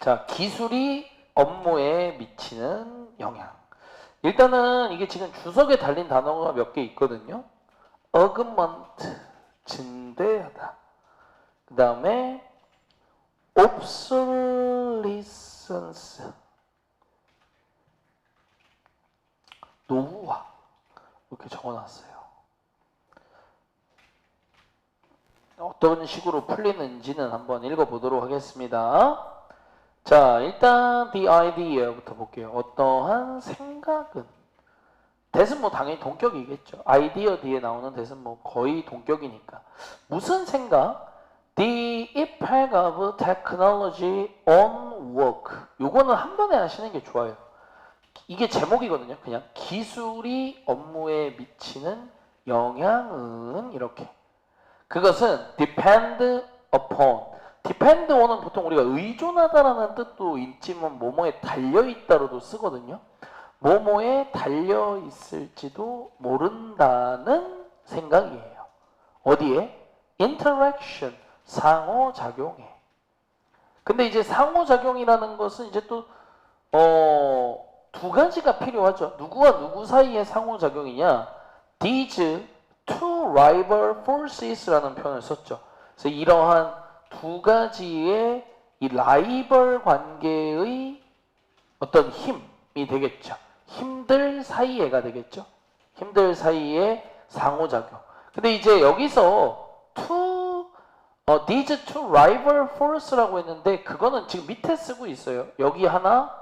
자, 기술이 업무에 미치는 영향. 일단은 이게 지금 주석에 달린 단어가 몇 개 있거든요. augment, 증대하다. 그 다음에 obsolescence, 노후화. 이렇게 적어놨어요. 어떤 식으로 풀리는지는 한번 읽어보도록 하겠습니다. 자, 일단 the idea부터 볼게요. 어떠한 생각은 대신 뭐 당연히 동격이겠죠. 아이디어 뒤에 나오는 대신 뭐 거의 동격이니까. 무슨 생각? The impact of technology on work. 요거는 한 번에 하시는 게 좋아요. 이게 제목이거든요. 그냥 기술이 업무에 미치는 영향은 이렇게. 그것은 depend upon. Depend on은 보통 우리가 의존하다라는 뜻도 있지만 뭐뭐에 달려 있다로도 쓰거든요. 뭐뭐에 달려 있을지도 모른다는 생각이에요. 어디에? interaction 상호작용에. 근데 이제 상호작용이라는 것은 이제 또 어, 두 가지가 필요하죠. 누구와 누구 사이의 상호작용이냐? These two rival forces라는 표현을 썼죠. 그래서 이러한 두 가지의 이 라이벌 관계의 어떤 힘이 되겠죠. 힘들 사이에가 되겠죠. 힘들 사이의 상호작용. 근데 이제 여기서 two 어, these two rival force라고 했는데 그거는 지금 밑에 쓰고 있어요. 여기 하나,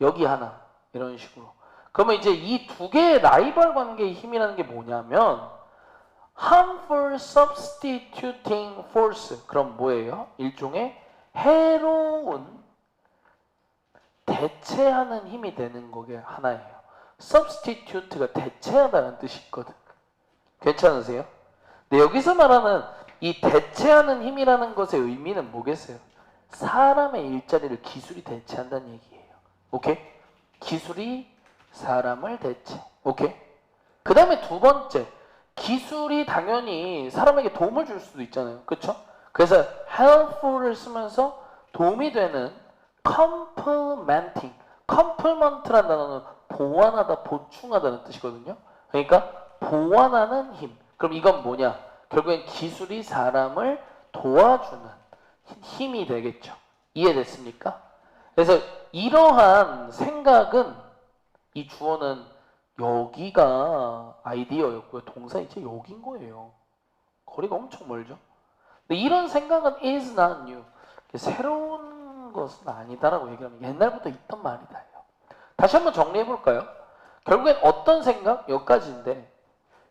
여기 하나 이런 식으로. 그러면 이제 이 두 개의 라이벌 관계의 힘이라는 게 뭐냐면 harmful substituting force. 그럼 뭐예요? 일종의 해로운 대체하는 힘이 되는 거게 하나예요. substitute가 대체하다는 뜻이 있거든. 괜찮으세요? 근데 여기서 말하는 이 대체하는 힘이라는 것의 의미는 뭐겠어요? 사람의 일자리를 기술이 대체한다는 얘기예요. 오케이? 기술이 사람을 대체. 오케이? 그 다음에 두 번째, 기술이 당연히 사람에게 도움을 줄 수도 있잖아요. 그렇죠? 그래서 helpful을 쓰면서 도움이 되는 complementing. complement라는 단어는 보완하다, 보충하다는 뜻이거든요. 그러니까 보완하는 힘. 그럼 이건 뭐냐? 결국엔 기술이 사람을 도와주는 힘이 되겠죠. 이해됐습니까? 그래서 이러한 생각은 이 주어는 여기가 아이디어였고요. 동사 이제 여긴 거예요. 거리가 엄청 멀죠. 근데 이런 생각은 is not new. 새로운 것은 아니다라고 얘기하면 옛날부터 있던 말이다. 다시 한번 정리해 볼까요? 결국엔 어떤 생각? 여기까지인데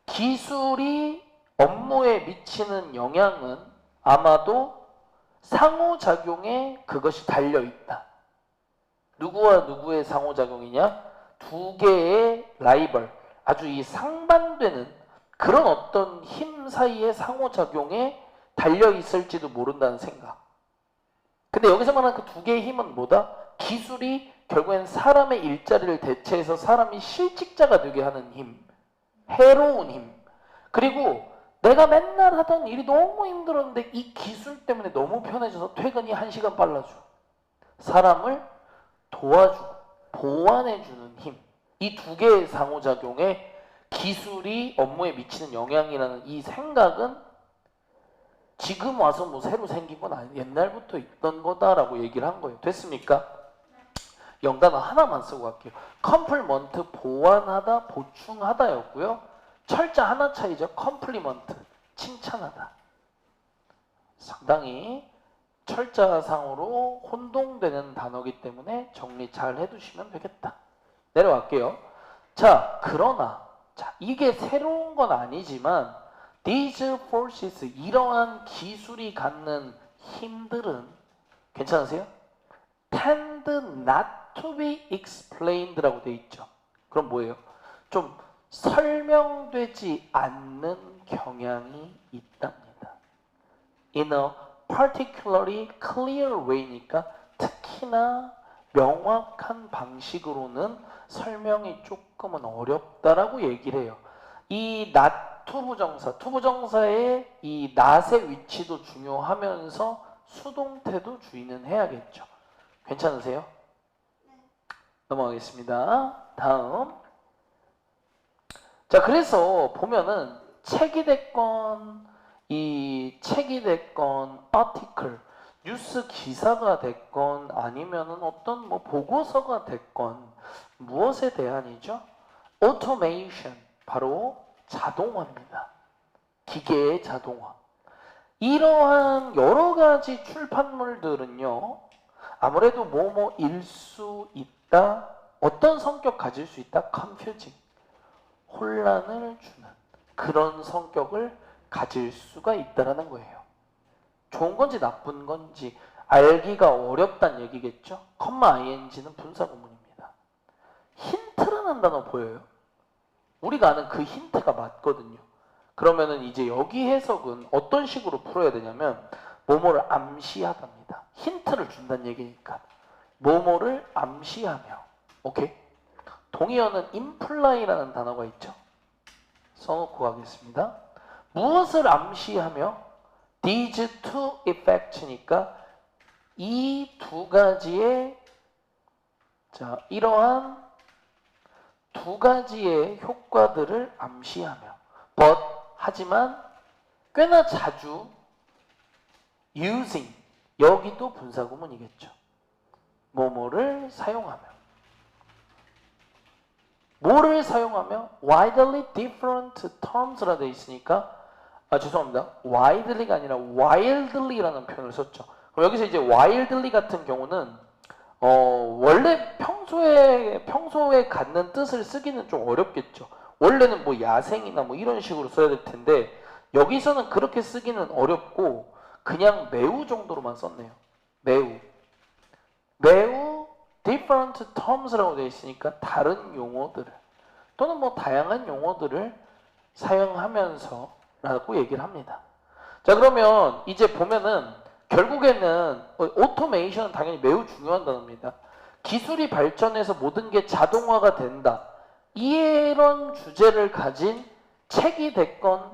기술이 업무에 미치는 영향은 아마도 상호작용에 그것이 달려 있다. 누구와 누구의 상호작용이냐? 두 개의 라이벌, 아주 이 상반되는 그런 어떤 힘 사이의 상호작용에 달려 있을지도 모른다는 생각. 근데 여기서 말하는 그 두 개의 힘은 뭐다? 기술이 결국엔 사람의 일자리를 대체해서 사람이 실직자가 되게 하는 힘, 해로운 힘. 그리고 내가 맨날 하던 일이 너무 힘들었는데 이 기술 때문에 너무 편해져서 퇴근이 한 시간 빨라져. 사람을 도와주고 보완해주는 힘. 이 두 개의 상호작용에 기술이 업무에 미치는 영향이라는 이 생각은 지금 와서 뭐 새로 생긴 건 아니 옛날부터 있던 거다라고 얘기를 한 거예요. 됐습니까? 영단어 하나만 쓰고 갈게요. 컴플먼트 보완하다, 보충하다였고요. 철자 하나 차이죠. 컴플리먼트 칭찬하다. 상당히 철자상으로 혼동되는 단어기 때문에 정리 잘 해두시면 되겠다. 내려갈게요. 자, 그러나 자 이게 새로운 건 아니지만 these forces 이러한 기술이 갖는 힘들은 괜찮으세요? tend not to be explained라고 돼 있죠. 그럼 뭐예요? 좀 설명되지 않는 경향이 있답니다. In a particularly clear way니까 특히나 명확한 방식으로는 설명이 조금은 어렵다라고 얘기를 해요. 이 not 투부정사, 투부정사의 이 not의 위치도 중요하면서 수동태도 주의는 해야겠죠. 괜찮으세요? 넘어가겠습니다. 다음. 자, 그래서 보면은 책이 됐건 이 책이 됐건 아티클 뉴스 기사가 됐건 아니면은 어떤 뭐 보고서가 됐건 무엇에 대한이죠? 오토메이션 바로 자동화입니다. 기계의 자동화. 이러한 여러 가지 출판물들은요. 아무래도 뭐뭐 일 수 있다. 어떤 성격 가질 수 있다? 컨퓨징. 혼란을 주는 그런 성격을 가질 수가 있다라는 거예요. 좋은 건지 나쁜 건지 알기가 어렵다는 얘기겠죠. 컴마 ing는 분사 구문입니다. 힌트라는 단어 보여요? 우리가 아는 그 힌트가 맞거든요. 그러면은 이제 여기 해석은 어떤 식으로 풀어야 되냐면 뭐뭐를 암시하답니다. 힌트를 준다는 얘기니까 뭐뭐를 암시하며 오케이? 동의어는 imply라는 단어가 있죠. 써놓고 가겠습니다. 무엇을 암시하며 these two effects니까 이 두 가지의 자 이러한 두 가지의 효과들을 암시하며 but 하지만 꽤나 자주 using 여기도 분사구문이겠죠. 뭐뭐를 사용하며 뭐를 사용하며 widely different terms라 되어 있으니까 아 죄송합니다. widely가 아니라 wildly라는 표현을 썼죠. 그럼 여기서 이제 wildly 같은 경우는 어 원래 평소에 평소에 갖는 뜻을 쓰기는 좀 어렵겠죠. 원래는 뭐 야생이나 뭐 이런 식으로 써야 될 텐데 여기서는 그렇게 쓰기는 어렵고 그냥 매우 정도로만 썼네요. 매우 매우 different terms라고 되어 있으니까 다른 용어들을 또는 뭐 다양한 용어들을 사용하면서 라고 얘기를 합니다. 자 그러면 이제 보면은 결국에는 오토메이션은 당연히 매우 중요한 단어입니다. 기술이 발전해서 모든 게 자동화가 된다. 이런 주제를 가진 책이 됐건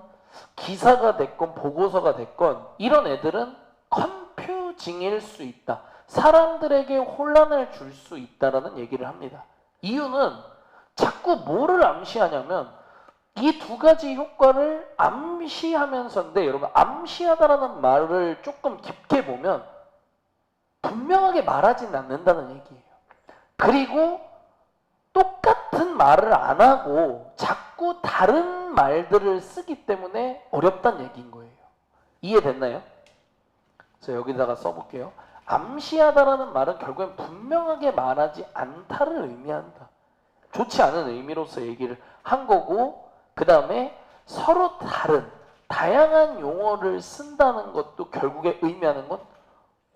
기사가 됐건 보고서가 됐건 이런 애들은 컴퓨징일 수 있다. 사람들에게 혼란을 줄 수 있다라는 얘기를 합니다. 이유는 자꾸 뭐를 암시하냐면 이 두 가지 효과를 암시하면서인데 여러분 암시하다라는 말을 조금 깊게 보면 분명하게 말하진 않는다는 얘기예요. 그리고 똑같은 말을 안 하고 자꾸 다른 말들을 쓰기 때문에 어렵다는 얘기인 거예요. 이해됐나요? 그래서 여기다가 써볼게요. 암시하다라는 말은 결국엔 분명하게 말하지 않다를 의미한다. 좋지 않은 의미로서 얘기를 한 거고 그 다음에 서로 다른 다양한 용어를 쓴다는 것도 결국에 의미하는 건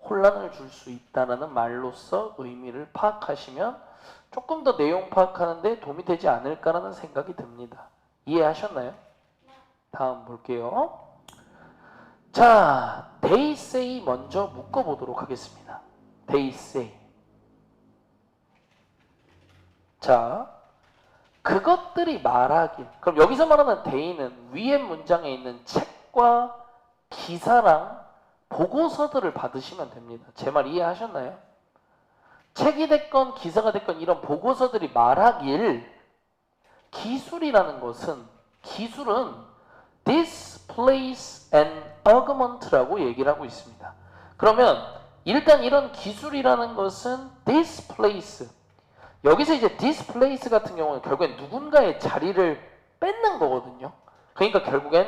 혼란을 줄 수 있다는 말로서 의미를 파악하시면 조금 더 내용 파악하는데 도움이 되지 않을까라는 생각이 듭니다. 이해하셨나요? 다음 볼게요. 자, they say 먼저 묶어보도록 하겠습니다. they say. 자, 그것들이 말하길. 그럼 여기서 말하는 they는 위에 문장에 있는 책과 기사랑 보고서들을 받으시면 됩니다. 제 말 이해하셨나요? 책이 됐건 기사가 됐건 이런 보고서들이 말하길 기술이라는 것은 기술은 displace an argument라고 얘기를 하고 있습니다. 그러면 일단 이런 기술이라는 것은 displace 여기서 이제 displace 같은 경우는 결국엔 누군가의 자리를 뺏는 거거든요. 그러니까 결국엔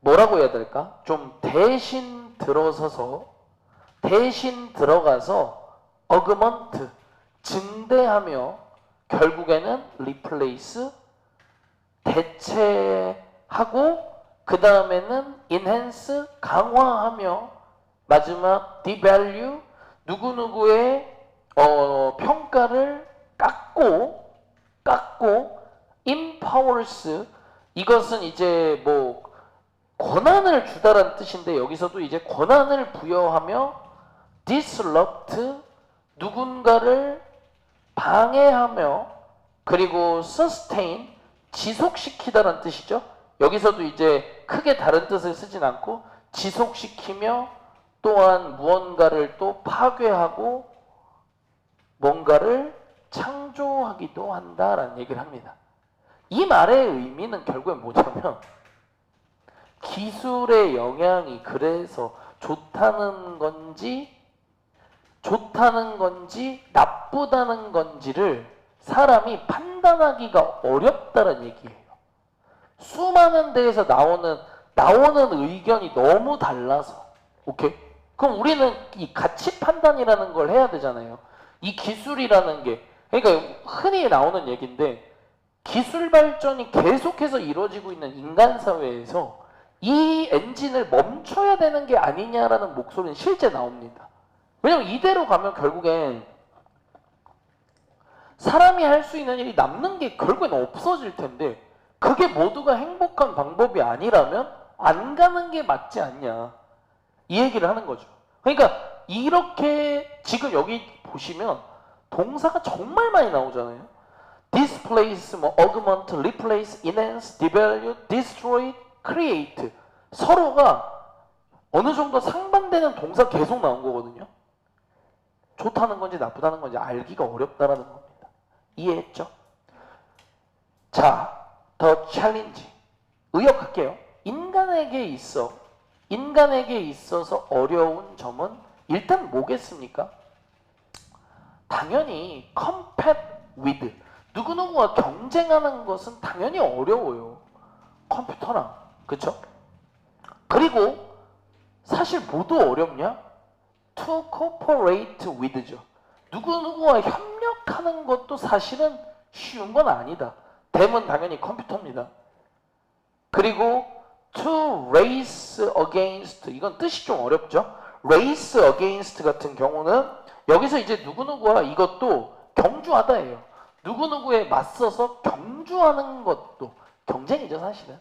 뭐라고 해야 될까? 좀 대신 들어서서 대신 들어가서 어그먼트 증대하며 결국에는 리플레이스 대체하고 그 다음에는 인핸스 강화하며 마지막 디밸류 누구누구의 어, 평가를 깎고 깎고 impowers 이것은 이제 뭐 권한을 주다라는 뜻인데 여기서도 이제 권한을 부여하며 disrupt 누군가를 방해하며 그리고 sustain 지속시키다라는 뜻이죠. 여기서도 이제 크게 다른 뜻을 쓰진 않고 지속시키며 또한 무언가를 또 파괴하고 뭔가를 창조하기도 한다라는 얘기를 합니다. 이 말의 의미는 결국엔 뭐냐면 기술의 영향이 그래서 좋다는 건지 좋다는 건지 나쁘다는 건지를 사람이 판단하기가 어렵다는 얘기예요. 수많은 데에서 나오는 나오는 의견이 너무 달라서 오케이? 그럼 우리는 이 가치 판단이라는 걸 해야 되잖아요. 이 기술이라는 게 그러니까 흔히 나오는 얘기인데 기술 발전이 계속해서 이루어지고 있는 인간 사회에서 이 엔진을 멈춰야 되는 게 아니냐라는 목소리는 실제 나옵니다. 왜냐면 이대로 가면 결국엔 사람이 할 수 있는 일이 남는 게 결국엔 없어질 텐데 그게 모두가 행복한 방법이 아니라면 안 가는 게 맞지 않냐 이 얘기를 하는 거죠. 그러니까 이렇게 지금 여기 보시면 동사가 정말 많이 나오잖아요. displace, 뭐 augment, replace, enhance, devalue, destroy, create 서로가 어느 정도 상반되는 동사 계속 나온 거거든요. 좋다는 건지 나쁘다는 건지 알기가 어렵다라는 겁니다. 이해했죠? 자, 더 챌린지. 의역할게요. 인간에게 있어 인간에게 있어서 어려운 점은 일단 뭐겠습니까? 당연히 compete with 누구누구와 경쟁하는 것은 당연히 어려워요. 컴퓨터랑 그쵸? 그리고 사실 모두 어렵냐? to cooperate with죠. 누구누구와 협력하는 것도 사실은 쉬운 건 아니다. 댐은 당연히 컴퓨터입니다. 그리고 to race against 이건 뜻이 좀 어렵죠. race against 같은 경우는 여기서 이제 누구누구와 이것도 경주하다예요. 누구누구에 맞서서 경주하는 것도 경쟁이죠, 사실은.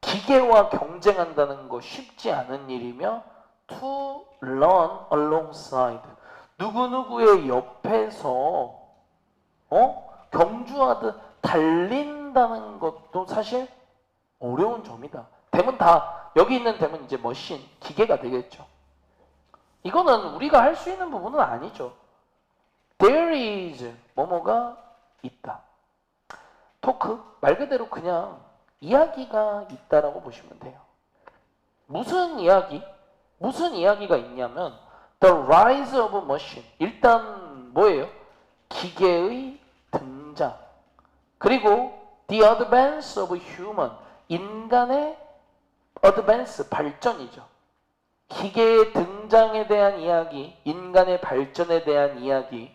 기계와 경쟁한다는 거 쉽지 않은 일이며 to run alongside 누구누구의 옆에서 어? 경주하듯 달린다는 것도 사실 어려운 점이다. 댐은 다 여기 있는 댐은 이제 머신 기계가 되겠죠. 이거는 우리가 할 수 있는 부분은 아니죠. There is 뭐뭐가 있다. 토크 말 그대로 그냥 이야기가 있다라고 보시면 돼요. 무슨 이야기? 무슨 이야기가 있냐면 The Rise of Machine. 일단 뭐예요? 기계의 등장. 그리고 The Advance of Human. 인간의 advance 발전이죠. 기계의 등장에 대한 이야기, 인간의 발전에 대한 이야기.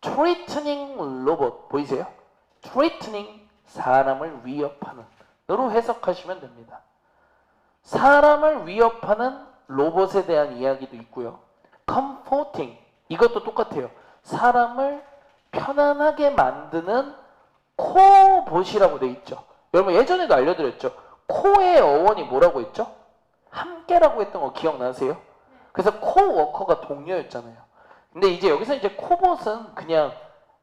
Threatening Robot 보이세요? Threatening 사람을 위협하는 으로 해석하시면 됩니다. 사람을 위협하는 로봇에 대한 이야기도 있고요. comforting 이것도 똑같아요. 사람을 편안하게 만드는 코봇이라고 돼 있죠. 여러분 예전에도 알려드렸죠. 코의 어원이 뭐라고 했죠? 함께라고 했던 거 기억나세요? 그래서 코워커가 동료였잖아요. 근데 이제 여기서 이제 코봇은 그냥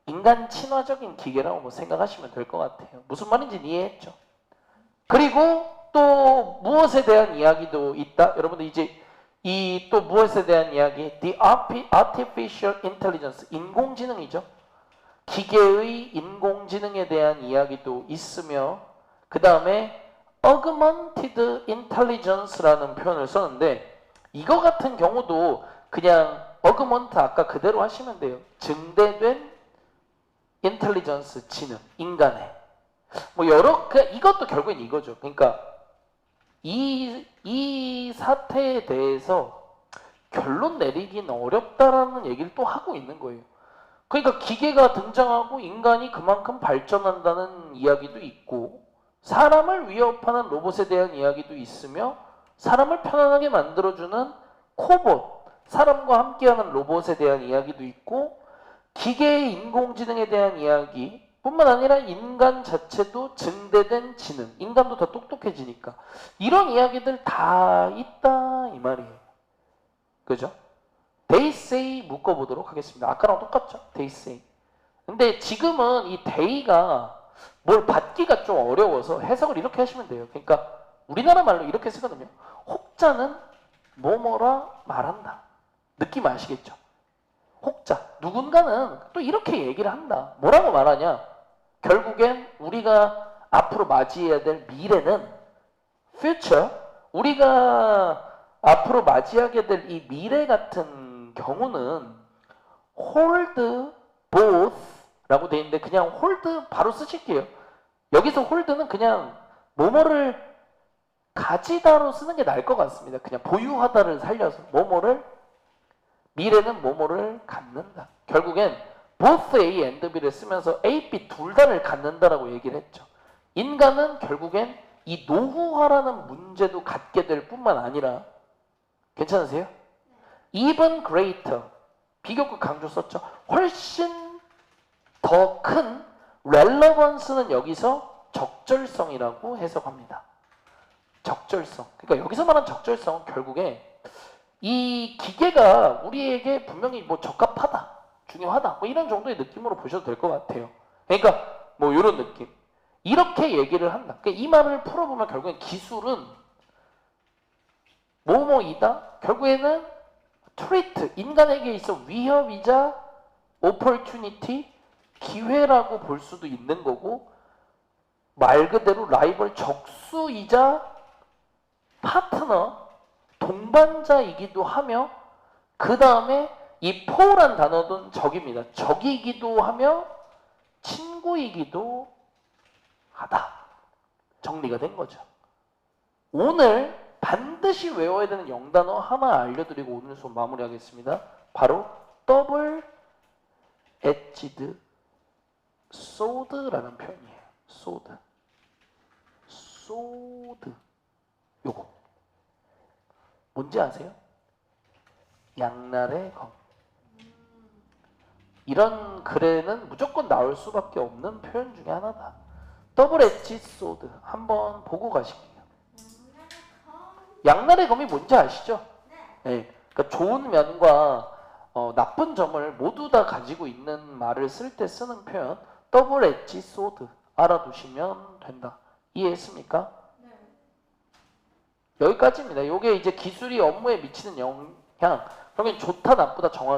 인간 친화적인 기계라고 뭐 생각하시면 될 것 같아요. 무슨 말인지 이해했죠? 그리고 또 무엇에 대한 이야기도 있다. 여러분들 이제 이 또 무엇에 대한 이야기? The artificial intelligence 인공지능이죠. 기계의 인공지능에 대한 이야기도 있으며 그 다음에 augmented intelligence라는 표현을 썼는데 이거 같은 경우도 그냥 augment 아까 그대로 하시면 돼요. 증대된 intelligence 지능 인간의 뭐 여러 그 이것도 결국엔 이거죠. 그러니까 이, 이 사태에 대해서 결론 내리기는 어렵다라는 얘기를 또 하고 있는 거예요. 그러니까 기계가 등장하고 인간이 그만큼 발전한다는 이야기도 있고 사람을 위협하는 로봇에 대한 이야기도 있으며 사람을 편안하게 만들어주는 코봇, 사람과 함께하는 로봇에 대한 이야기도 있고 기계의 인공지능에 대한 이야기, 뿐만 아니라 인간 자체도 증대된 지능, 인간도 더 똑똑해지니까 이런 이야기들 다 있다 이 말이에요. 그죠? Say 묶어보도록 하겠습니다. 아까랑 똑같죠? Say. 근데 지금은 이 day가 뭘 받기가 좀 어려워서 해석을 이렇게 하시면 돼요. 그러니까 우리나라 말로 이렇게 쓰거든요. 혹자는 뭐뭐라 말한다. 느낌 아시겠죠? 혹자. 누군가는 또 이렇게 얘기를 한다. 뭐라고 말하냐? 결국엔 우리가 앞으로 맞이해야 될 미래는 future, 우리가 앞으로 맞이하게 될 이 미래 같은 경우는 hold both 라고 돼 있는데 그냥 hold 바로 쓰실게요. 여기서 hold는 그냥 뭐뭐를 가지다로 쓰는 게 나을 것 같습니다. 그냥 보유하다를 살려서 뭐뭐를 미래는 뭐뭐를 갖는다. 결국엔 both A and B를 쓰면서 A, B 둘 다를 갖는다라고 얘기를 했죠. 인간은 결국엔 이 노후화라는 문제도 갖게 될 뿐만 아니라 괜찮으세요? even greater 비교급 강조 썼죠. 훨씬 더큰 relevance는 여기서 적절성이라고 해석합니다. 적절성. 그러니까 여기서 말한 적절성은 결국에 이 기계가 우리에게 분명히 뭐 적합하다, 중요하다, 뭐 이런 정도의 느낌으로 보셔도 될 것 같아요. 그러니까 뭐 이런 느낌. 이렇게 얘기를 한다. 그러니까 이 말을 풀어보면 결국엔 기술은 뭐뭐이다. 결국에는 트리트 인간에게 있어 위협이자 오퍼튜니티 기회라고 볼 수도 있는 거고 말 그대로 라이벌 적수이자 파트너 동반자이기도 하며 그 다음에 이 포란 단어는 적입니다. 적이기도 하며 친구이기도 하다. 정리가 된 거죠. 오늘 반드시 외워야 되는 영단어 하나 알려드리고 오늘 수업 마무리하겠습니다. 바로 더블 엣지드 소드라는 표현이에요. 소드. 소드. 요거. 뭔지 아세요? 양날의 검. 이런 글에는 무조건 나올 수밖에 없는 표현 중에 하나다. 더블 엣지 소드. 한번 보고 가실게요. 양날의 검이 뭔지 아시죠? 네. 그러니까 좋은 면과 어, 나쁜 점을 모두 다 가지고 있는 말을 쓸 때 쓰는 표현 더블 엣지 소드 알아두시면 된다. 이해했습니까? 여기까지입니다. 이게 이제 기술이 업무에 미치는 영향. 그러면 좋다 나쁘다 정확히